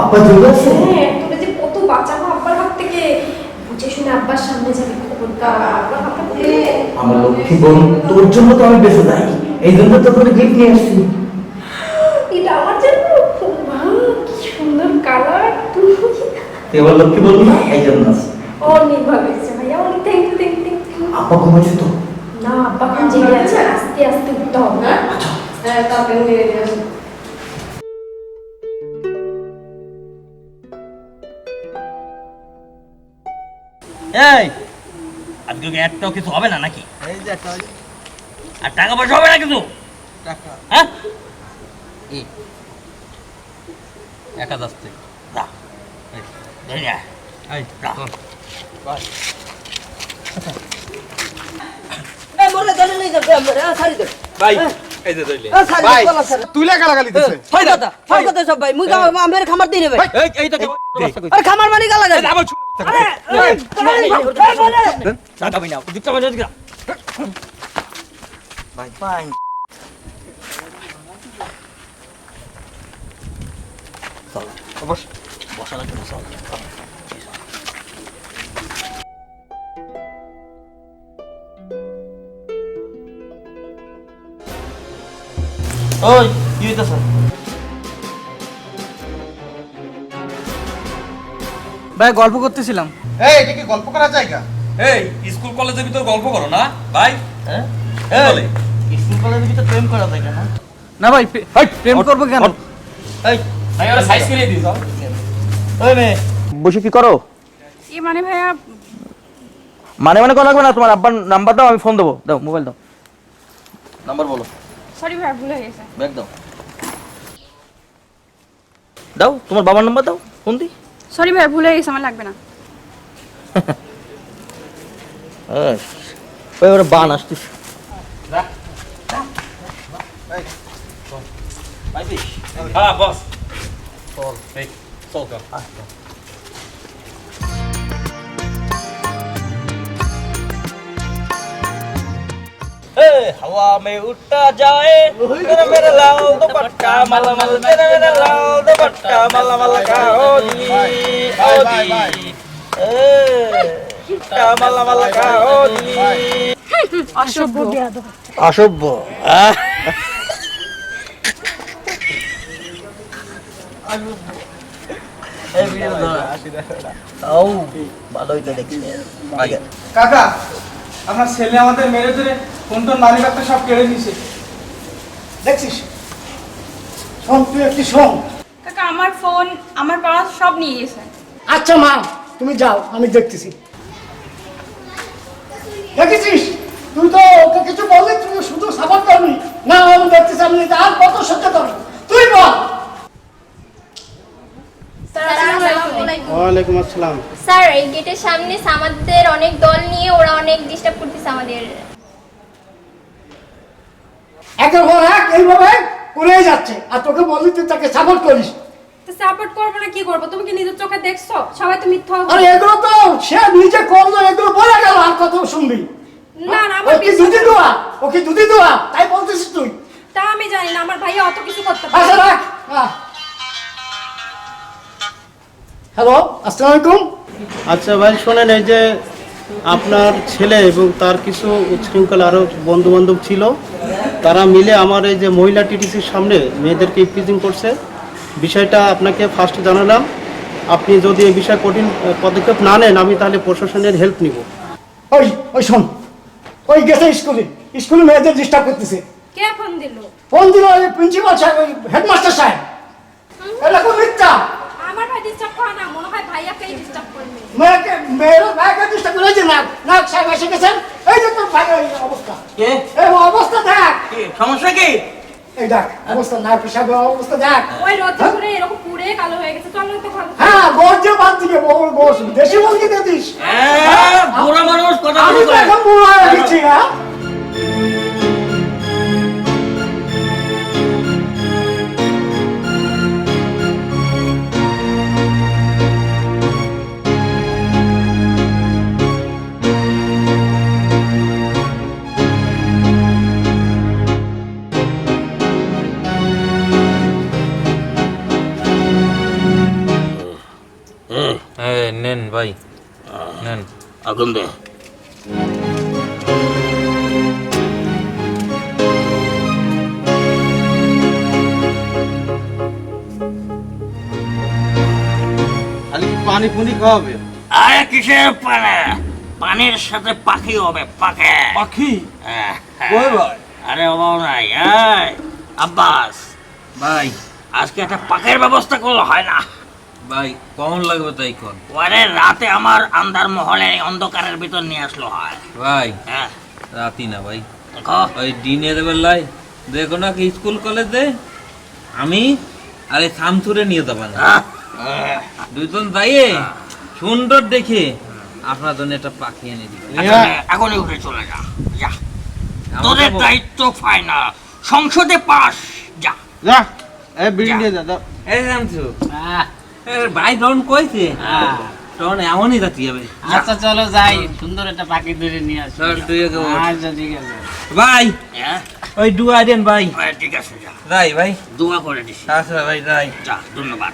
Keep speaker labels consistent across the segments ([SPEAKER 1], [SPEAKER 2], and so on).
[SPEAKER 1] আব্বা জেগে আছে?
[SPEAKER 2] হ্যাঁ তোকে যে কত বাঁচাবো আব্বার হাত থেকে। বুঝে শুনে আব্বার সামনে যাবি হাত থেকে।
[SPEAKER 1] আমার লক্ষ্মী বোন তোর জন্য তো আমি বেঁচে যাই এই জন্য তো তোর গিফট নিয়ে আসছি।
[SPEAKER 2] এটা আমার জন্য? মা কি সুন্দর কালার তুই
[SPEAKER 1] তুই আমার লক্ষ্মী বলবি না? এই জন্য
[SPEAKER 2] অনেক ভালো হয়েছে ভাইয়া। অনেক থ্যাংক ইউ থ্যাংক ইউ
[SPEAKER 1] আব্বা ঘুমাইছে তো?
[SPEAKER 2] না আব্বা এখন জেগে আছে। আস্তে আস্তে উঠতে হবে। হ্যাঁ
[SPEAKER 1] আচ্ছা।
[SPEAKER 2] হ্যাঁ তাড়াতাড়ি মেরে দিয়ে
[SPEAKER 3] এই আজকে কি একটাও কিছু হবে না নাকি?
[SPEAKER 4] এই যে একটা
[SPEAKER 3] আর টাকা পয়সা হবে কিছু?
[SPEAKER 4] টাকা।
[SPEAKER 3] হ্যাঁ? যা। এই, যা।
[SPEAKER 5] এই
[SPEAKER 4] যে।
[SPEAKER 5] খামার দিয়ে নেবে মানি
[SPEAKER 4] বসা।
[SPEAKER 3] লাগবে না চল। ওই কি হইতাছে?
[SPEAKER 6] ভাই গল্প করতেছিলাম।
[SPEAKER 4] এই এটা কি গল্প করার জায়গা?
[SPEAKER 7] এই স্কুল কলেজের ভিতর গল্প করো না ভাই।
[SPEAKER 3] হ্যাঁ?
[SPEAKER 7] বলে?
[SPEAKER 3] এই স্কুল কলেজের ভিতরে প্রেম করা যায় না?
[SPEAKER 6] না ভাই প্রে- প্রেম করব কেন?
[SPEAKER 3] এই
[SPEAKER 7] ভাই ওরা সাইজ করে দিস
[SPEAKER 3] ওই মেয়ে। বসে কি করো?
[SPEAKER 8] কি মানে ভাইয়া
[SPEAKER 3] মানে মানে করা লাগবে না তোমার আব্বার নাম্বার দাও আমি ফোন দেবো। দাও মোবাইল দাও। নাম্বার বলো।
[SPEAKER 8] সরি ভাইয়া ভুলে গেছে।
[SPEAKER 3] ব্যাগ দাও। দাও তোমার বাবার নাম্বার দাও ফোন দি।
[SPEAKER 8] সরি ভাই ভুলে গেছি আমার লাগবে না।
[SPEAKER 3] ওই ওরা বান আসতিস।
[SPEAKER 7] হ্যাঁ বস। চল চল চল।
[SPEAKER 3] हवा में उड़ता जाए मेरा मेरा लाल दुपट्टा मल मल मेरा मेरा लाल दुपट्टा मल मल का होली होली ए दुपट्टा मल मल का होली
[SPEAKER 8] অসভ্য
[SPEAKER 3] অসভ্য ভালোই তো দেখছি
[SPEAKER 6] কাকা আপনার ছেলে আমাদের মেরে ধরে মানি ব্যাগটা সব কেড়ে নিছে
[SPEAKER 1] দেখছিস? শোন তুই একটি শোন।
[SPEAKER 8] কাকা আমার ফোন আমার পাড়া সব নিয়ে গেছে।
[SPEAKER 9] আচ্ছা মা তুমি যাও আমি দেখতেছি। দেখেছিস? তুই তো ওকে কিছু বললি তুই শুধু সাপোর্ট করবি। না আমি দেখতেছি আমি আর কত সহ্য করব তুই বল।
[SPEAKER 4] ওয়ালাইকুম। আসসালাম।
[SPEAKER 10] স্যার এই গেটের সামনে আমাদের অনেক দল নিয়ে ওরা অনেক ডিস্টার্ব করতেছে আমাদের।
[SPEAKER 9] একের পর এক এইভাবে করেই যাচ্ছে। আর তোকে বললি তুই তাকে সাপোর্ট করিস।
[SPEAKER 8] তো সাপোর্ট করব না কি করব? তুমি কি নিজের চোখে দেখছ? সবাই তো মিথ্যা
[SPEAKER 9] আরে এগুলো তো সে নিজে করল এগুলো বলে গেল আর কত শুনবি।
[SPEAKER 8] না না
[SPEAKER 9] ও
[SPEAKER 8] আমার
[SPEAKER 9] কি দুধি দোয়া ও কি দুধি দোয়া তাই বলতেছিস তুই।
[SPEAKER 8] তা আমি জানি না আমার ভাইয়া অত কিছু করতে
[SPEAKER 9] আচ্ছা রাখ। হ্যালো আসসালামু আলাইকুম।
[SPEAKER 4] আচ্ছা ভাই শোনেন এই যে আপনার ছেলে এবং তার কিছু উচ্ছৃঙ্খল আরও বন্ধু বান্ধব ছিল তারা মিলে আমার এই যে মহিলা টিটিসির সামনে মেয়েদেরকে ইফটিজিং করছে। বিষয়টা আপনাকে ফার্স্ট জানালাম। আপনি যদি এই বিষয়ে কঠিন পদক্ষেপ না নেন আমি তাহলে প্রশাসনের হেল্প নিব।
[SPEAKER 9] ওই ওই শোন। ওই গেছে স্কুলে। স্কুলে মেয়েদের ডিস্টার্ব করতেছে।
[SPEAKER 8] কে ফোন দিল?
[SPEAKER 9] ফোন দিল ওই প্রিন্সিপাল সাহেব ওই হেডমাস্টার সাহেব। এটা খুব মিথ্যা।
[SPEAKER 8] ডিস্টার্ব করে না মনে হয় ভাইয়াকেই ডিস্টার্ব করবে
[SPEAKER 9] মেয়েকে মেয়েরা মেয়েকে ডিস্টার্ব করে যে না না সাহেব এসে গেছেন এই যে তোর ভাই এই অবস্থা।
[SPEAKER 3] কে?
[SPEAKER 9] এই অবস্থা দেখ।
[SPEAKER 3] কি সমস্যা কি?
[SPEAKER 9] এই দেখ অবস্থা না সাহেব অবস্থা দেখ।
[SPEAKER 8] ওই রোদ পুরে এরকম পুরে কালো হয়ে গেছে চলো তো ভালো
[SPEAKER 9] হ্যাঁ গর্জে বাদ দিকে বল বস দেশি মুরগি দিয়ে দিস।
[SPEAKER 3] হ্যাঁ, বুড়া মানুষ কথা
[SPEAKER 9] আমি তো এখন বুড়ো হয়ে গেছি হ্যাঁ?
[SPEAKER 3] আগুন
[SPEAKER 4] খালি পানি পুনি খাওয়াবে।
[SPEAKER 3] আরে কিসের পানে? পানির সাথে পাখি হবে পাখি।
[SPEAKER 6] পাখি?
[SPEAKER 3] হ্যাঁ, হ্যাঁ।
[SPEAKER 6] কই ভাই?
[SPEAKER 3] আরে অভাব নাই আব্বাস।
[SPEAKER 7] ভাই।
[SPEAKER 3] আজকে একটা পাখের ব্যবস্থা করলে হয় না।
[SPEAKER 7] ভাই কখন লাগবে তাই কোন?
[SPEAKER 3] ওরে রাতে আমার আন্ধার মহলে অন্ধকারের ভিতর নিয়ে আসলো হয়।
[SPEAKER 7] ভাই
[SPEAKER 3] হ্যাঁ।
[SPEAKER 7] রাতি না ভাই।
[SPEAKER 3] দেখো।
[SPEAKER 7] ওই দিনের বেলায় দেখো না কি স্কুল কলেজে আমি আরে থামথুরে নিয়ে যাবেন
[SPEAKER 3] হ্যাঁ?
[SPEAKER 7] দুইজন যাইয়ে সুন্দর দেখে আপনার জন্য একটা পাখি এনে দিবে
[SPEAKER 3] আচ্ছা, এখনই উঠে চলে যা। যা। তোদের দায়িত্ব ফাইনাল সংসদে পাস। যা।
[SPEAKER 4] যা এই বিড়ি নিয়ে যা দাও।
[SPEAKER 7] এই জানছো এ, ভাই যখন কইছে? তখন এমনই যাচ্ছি যাবে
[SPEAKER 5] আচ্ছা চলো যাই। সুন্দর একটা পাখি ধরে নিয়ে আসি। আচ্ছা ঠিক আছে।
[SPEAKER 7] ভাই!
[SPEAKER 3] হ্যাঁ?
[SPEAKER 7] ওই ডুয়া দেন ভাই।
[SPEAKER 3] হ্যাঁ, ঠিক আছে
[SPEAKER 7] যাই ভাই।
[SPEAKER 3] দোয়া করে দিস
[SPEAKER 7] আচ্ছা ভাই যাই।
[SPEAKER 3] ধন্যবাদ।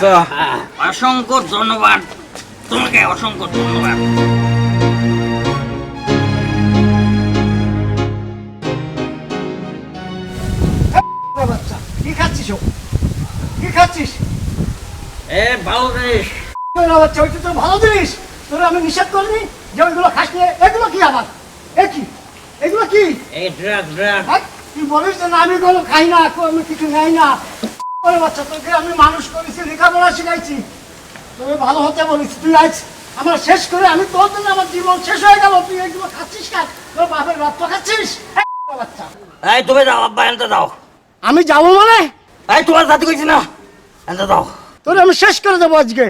[SPEAKER 7] চ।
[SPEAKER 3] অসংখ্য ধন্যবাদ। তোমাকে অসংখ্য ধন্যবাদ। এ ভালো জিনিস
[SPEAKER 9] ওইটা তো ভালো জিনিস। তোরা আমি নিষেধ করিনি যে ওইগুলো খাস নিয়ে এগুলো কি আবার? এ কি? এগুলো কি?
[SPEAKER 3] এই ড্রাগ ড্রাগ?
[SPEAKER 9] তুই বলিস যে না, আমি খাই না আমি কিছু খাই না। ওরে বাচ্চা তোকে আমি মানুষ করেছি লেখাপড়া শিখাইছি। তোকে ভালো হতে বলিস তুই আজ আমার শেষ করে আমি তোর জন্য আমার জীবন শেষ হয়ে গেল। তুই এগুলো খাচ্ছিস কাজ তোর বাপের রক্ত খাচ্ছিস? এই বাচ্চা।
[SPEAKER 3] এই তুমি যাও আব্বা এনতে দাও
[SPEAKER 9] আমি যাব মানে?
[SPEAKER 3] এই তোমার জাতি কইছি না? এনতে দাও
[SPEAKER 9] তোর আমি শেষ করে দেবো আজকে।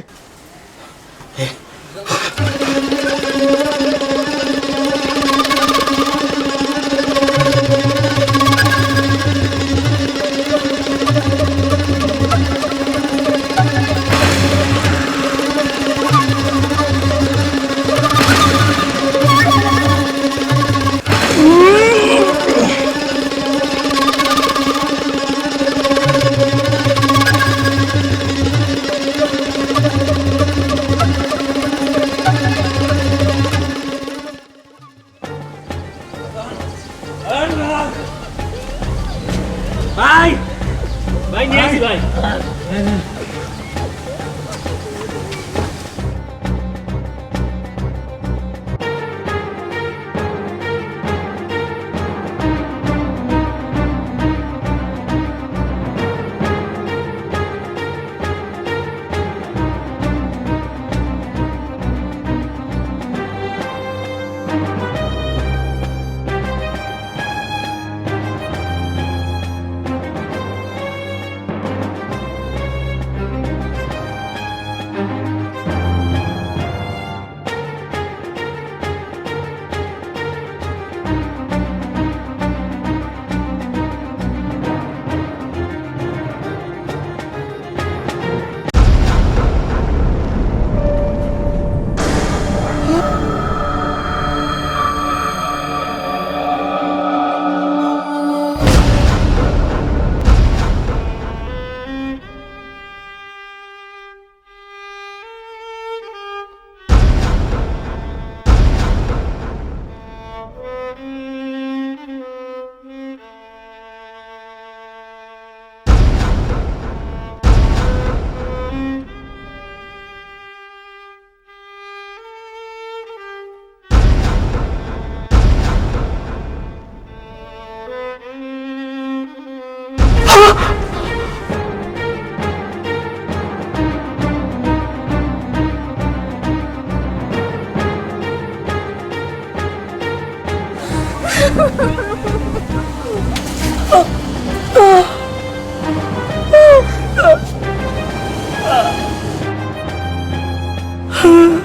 [SPEAKER 3] Huh?